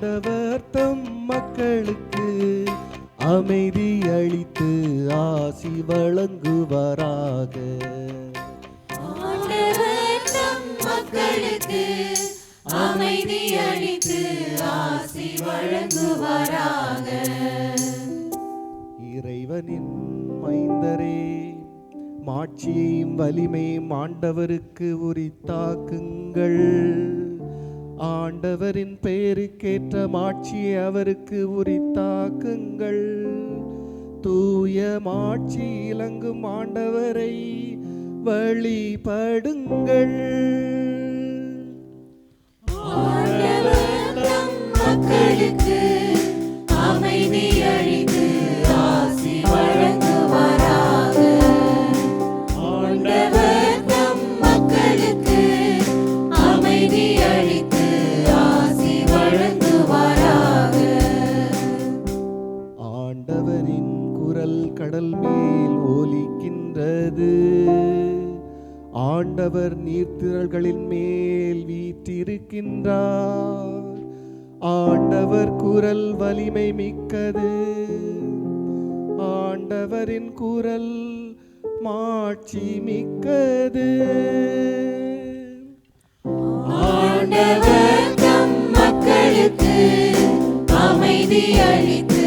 ஆண்டவர் தம் மக்களுக்கு அமைதி அளித்து ஆசி வழங்குவாராக. மக்களுக்கு அமைதி அளித்து ஆசி வழங்குவாராக. இறைவனின் மைந்தரே மாட்சியையும் வலிமையும் ஆண்டவருக்கு உரித்தாக்குங்கள். ஆண்டவரின் பெயருக்கேற்ற மாட்சியை அவருக்கு உரித்தாக்குங்கள். தூய மாட்சி இலங்கும் ஆண்டவரை வழிபடுங்கள். குரல் கடல் மேல் ஒலிக்கின்றது. ஆண்டவர் நீர்த்திரள்களின் மேல் வீற்றிருக்கின்றார். ஆண்டவர் குரல் வலிமை மிக்கது. ஆண்டவரின் குரல் மாட்சி மிக்கது. ஆண்டவர் தம் மக்களுக்கு அமைதி அளித்து